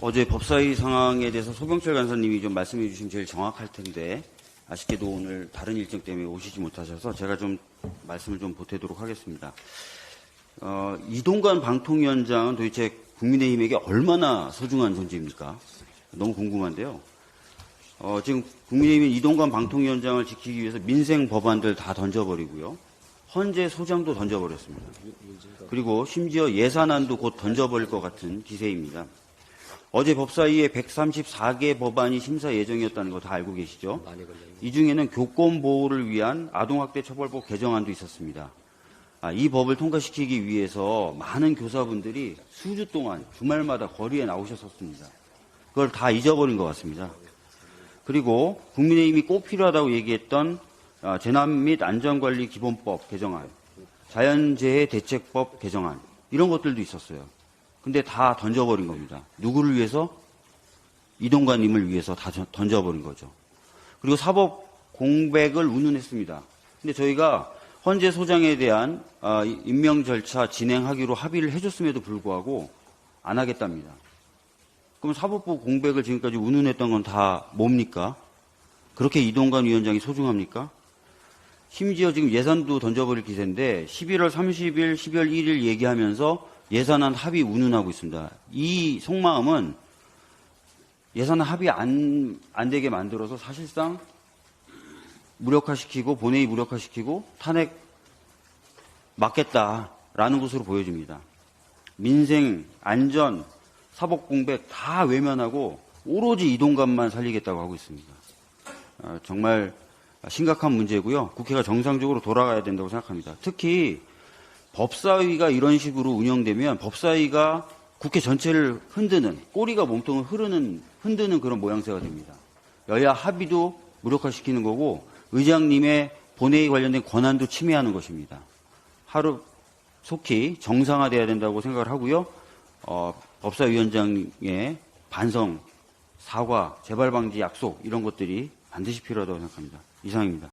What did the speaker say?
어제 법사위 상황에 대해서 소병철 간사님이 좀 말씀해 주시면 제일 정확할 텐데 아쉽게도 오늘 다른 일정 때문에 오시지 못하셔서 제가 좀 말씀을 좀 보태도록 하겠습니다. 어, 이동관 방통위원장은 도대체 국민의힘에게 얼마나 소중한 존재입니까? 너무 궁금한데요. 어, 지금 국민의힘은 이동관 방통위원장을 지키기 위해서 민생 법안들 다 던져버리고요. 헌재 소장도 던져버렸습니다. 그리고 심지어 예산안도 곧 던져버릴 것 같은 기세입니다. 어제 법사위에 134개 법안이 심사 예정이었다는 거 다 알고 계시죠? 이 중에는 교권 보호를 위한 아동학대 처벌법 개정안도 있었습니다. 아, 이 법을 통과시키기 위해서 많은 교사분들이 수주 동안 주말마다 거리에 나오셨었습니다. 그걸 다 잊어버린 것 같습니다. 그리고 국민의힘이 꼭 필요하다고 얘기했던 아, 재난 및 안전관리 기본법 개정안, 자연재해 대책법 개정안 이런 것들도 있었어요. 근데 다 던져버린 겁니다. 누구를 위해서? 이동관님을 위해서 다 전- 던져버린 거죠. 그리고 사법 공백을 운운했습니다. 근데 저희가 헌재 소장에 대한 아, 이- 임명 절차 진행하기로 합의를 해줬음에도 불구하고 안 하겠답니다. 그럼 사법부 공백을 지금까지 운운했던 건 다 뭡니까? 그렇게 이동관 위원장이 소중합니까? 심지어 지금 예산도 던져버릴 기세인데 11월 30일, 12월 1일 얘기하면서 예산안 합의 운운하고 있습니다. 이 속마음은 예산안 합의 안, 안 되게 만들어서 사실상 무력화시키고 본회의 무력화시키고 탄핵 막겠다라는 것으로 보여집니다. 민생, 안전, 사법 공백 다 외면하고 오로지 이동감만 살리겠다고 하고 있습니다. 어, 정말 심각한 문제고요. 국회가 정상적으로 돌아가야 된다고 생각합니다. 특히 법사위가 이런 식으로 운영되면 법사위가 국회 전체를 흔드는 꼬리가 몸통을 흐르는 흔드는 그런 모양새가 됩니다. 여야 합의도 무력화시키는 거고 의장님의 본회의 관련된 권한도 침해하는 것입니다. 하루 속히 정상화돼야 된다고 생각을 하고요. 어, 법사위원장의 반성, 사과, 재발 방지 약속 이런 것들이 반드시 필요하다고 생각합니다. 이상입니다.